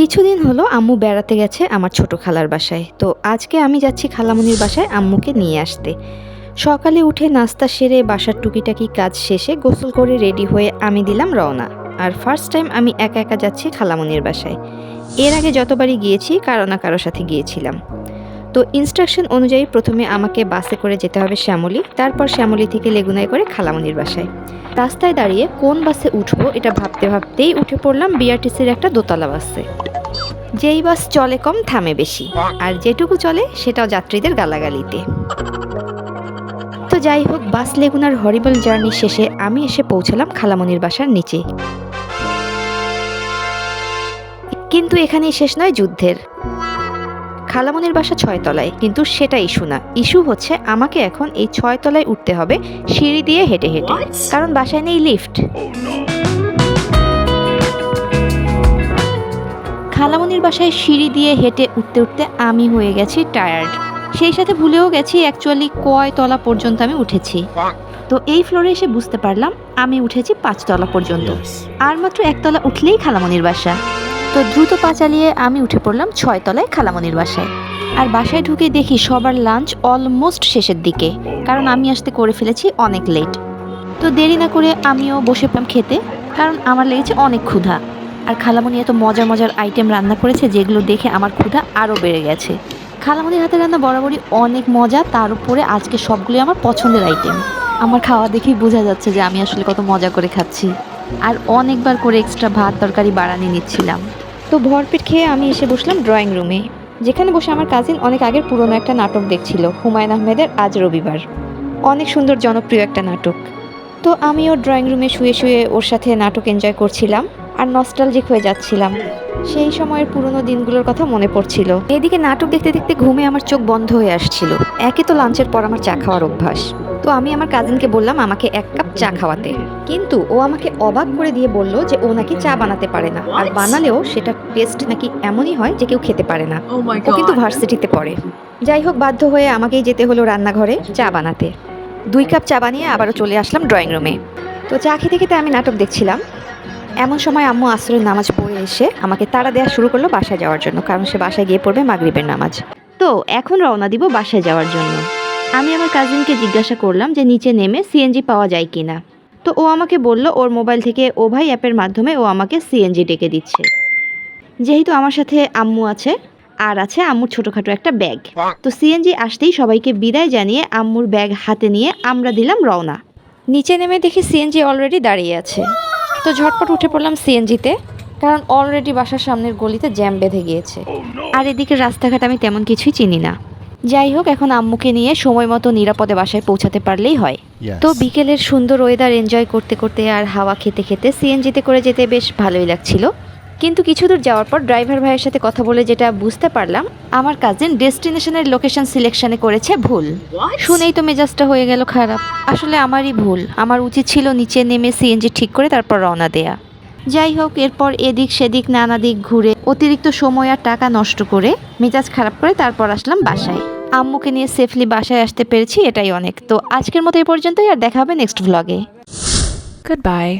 কিছুদিন হলো আম্মু বেড়াতে গেছে আমার ছোট খালার বাসায়। তো আজকে আমি যাচ্ছি খালামুনির বাসায় আম্মুকে নিয়ে আসতে। সকালে উঠে নাস্তা সেরে বাসার টুকিটাকি কাজ শেষে গোসল করে রেডি হয়ে আমি দিলাম রওনা। আর ফার্স্ট টাইম আমি একা একা যাচ্ছি খালামুনির বাসায়। এর আগে যতবারই গিয়েছি, কারও না কারোর সাথে গিয়েছিলাম। তো ইনস্ট্রাকশন অনুযায়ী প্রথমে আমাকে বাসে করে যেতে হবে শ্যামলী, তারপর শ্যামলী থেকে লেগুনায় করে খালামনির বাসায়। রাস্তায় দাঁড়িয়ে কোন বাসে উঠবো এটা ভাবতে ভাবতেই উঠে পড়লাম বিআরটিসির একটা দোতলা বাসে যেই বাস চলে কম থামে বেশি, আর যেটুকু চলে সেটাও যাত্রীদের গালাগালিতে। তো যাই হোক বাস লেগুনার হরিবল জার্নি শেষে আমি এসে পৌঁছালাম খালামনির বাসার নিচে। কিন্তু এখানেই শেষ নয় যুদ্ধের। খালামনির বাসা ছয়তলায় কিন্তু সেটা ইস্যু না। ইস্যু হচ্ছে আমাকে এখন এই ছয়তলায় উঠতে হবে সিঁড়ি দিয়ে হেঁটে হেঁটে। কারণ বাসায় নেই লিফট। খালামনির বাসায় সিঁড়ি দিয়ে হেঁটে উঠতে উঠতে আমি হয়ে গেছি টায়ার্ড সেই সাথে ভুলেও গেছি অ্যাকচুয়ালি কয় তলা পর্যন্ত আমি উঠেছি। তো এই ফ্লোরে এসে বুঝতে পারলাম আমি উঠেছি পাঁচতলা পর্যন্ত। আর মাত্র একতলা উঠলেই খালামনির বাসা। তো দ্রুত পা চালিয়ে আমি উঠে পড়লাম ছয় তলায় খালামনির বাসায়। আর বাসায় ঢুকে দেখি সবার লাঞ্চ অলমোস্ট শেষের দিকে, কারণ আমি আসতে করে ফেলেছি অনেক লেট তো দেরি না করে আমিও বসে পেলাম খেতে, কারণ আমার লেগেছে অনেক ক্ষুধা। আর খালামণি এত মজার মজার আইটেম রান্না করেছে, যেগুলো দেখে আমার ক্ষুধা আরও বেড়ে গেছে। খালামণির হাতে রান্না বরাবরই অনেক মজা, তার উপরে আজকে সবগুলোই আমার পছন্দের আইটেম আমার খাওয়া দেখেই বোঝা যাচ্ছে যে আমি আসলে কত মজা করে খাচ্ছি। আর অনেকবার করে এক্সট্রা ভাত, তরকারি, বাড়ানি নিচ্ছিলাম। তো ভরপেট খেয়ে আমি এসে বসলাম ড্রয়িং রুমে যেখানে বসে আমার কাজিন অনেক আগের পুরনো একটা নাটক দেখছিল, হুমায়ুন আহমেদের আজ রবিবার। অনেক সুন্দর, জনপ্রিয় একটা নাটক। তো আমিও ড্রয়িং রুমে শুয়ে শুয়ে ওর সাথে নাটক এনজয় করছিলাম আর নস্টালজিক হয়ে যাচ্ছিলাম। সেই সময়ের পুরনো দিনগুলোর কথা মনে পড়ছিল। এদিকে নাটক দেখতে দেখতে ঘুমে আমার চোখ বন্ধ হয়ে আসছিল। একে তো লাঞ্চের পর আমার চা খাওয়ার অভ্যাস। তো আমি আমার কাজিনকে বললাম আমাকে এক কাপ চা খাওয়াতে। কিন্তু ও আমাকে অবাক করে দিয়ে বলল যে ও নাকি চা বানাতে পারে না। আর বানালেও সেটা টেস্ট নাকি এমনই হয় যে কেউ খেতে পারে না। Oh ও কিন্তু ভার্সিটিতে পড়ে। যাই হোক বাধ্য হয়ে আমাকেই যেতে হলো রান্নাঘরে চা বানাতে। দুই কাপ চা বানিয়ে আবারও চলে আসলাম ড্রয়িং রুমে তো চা খেতে খেতে আমি নাটক দেখছিলাম। এমন সময় আম্মু আসরের নামাজ পড়ে এসে আমাকে তাড়া দেওয়া শুরু করল বাসায় যাওয়ার জন্য কারণ সে বাসায় গিয়ে পড়বে মাগরিবের নামাজ। তো এখন রওনা দিব বাসায় যাওয়ার জন্য। আমি আমার কাজিনকে জিজ্ঞাসা করলাম যে নিচে নেমে সিএনজি পাওয়া যায় কিনা। তো ও আমাকে বলল, ওর মোবাইল থেকে ও ভাই অ্যাপের মাধ্যমে ও আমাকে সিএনজি ডেকে দিচ্ছে। যেহেতু আমার সাথে আম্মু আছে, আর আছে আম্মুর ছোটোখাটো একটা ব্যাগ তো সিএনজি আসতেই সবাইকে বিদায় জানিয়ে আম্মুর ব্যাগ হাতে নিয়ে আমরা দিলাম রওনা। নিচে নেমে দেখি সিএনজি অলরেডি দাঁড়িয়ে আছে। তো ঝটপট উঠে পড়লাম সিএনজিতে কারণ অলরেডি বাসার সামনের গলিতে জ্যাম বেঁধে গিয়েছে। আর এদিকে রাস্তাঘাট আমি তেমন কিছুই চিনি না। যাই হোক এখন আম্মুকে নিয়ে সময় মতো নিরাপদে বাসায় পৌঁছাতে পারলেই হয়। তো বিকেলের সুন্দর ওয়েদার এনজয় করতে করতে আর হাওয়া খেতে খেতে সিএনজিতে করে যেতে বেশ ভালোই লাগছিল। কিন্তু কিছু দূর যাওয়ার পর ড্রাইভার ভাইয়ের সাথে কথা বলে যেটা বুঝতে পারলাম আমার কাজিন ডেস্টিনেশনের লোকেশন সিলেকশনে করেছে ভুল। শুনেই তো মেজাজটা হয়ে গেল খারাপ। আসলে আমারই ভুল। আমার উচিত ছিল নিচে নেমে সিএনজি ঠিক করে তারপর রওনা দেয়া। যাই হোক, এরপর এদিক সেদিক নানা দিক ঘুরে অতিরিক্ত সময় আর টাকা নষ্ট করে মেজাজ খারাপ করে তারপর আসলাম বাসায়। আম্মুকে নিয়ে সেফলি বাসায় আসতে পেরেছি, এটাই অনেক। তো আজকের মতো এই পর্যন্তই, আর দেখা হবে নেক্সট ভ্লগে Goodbye.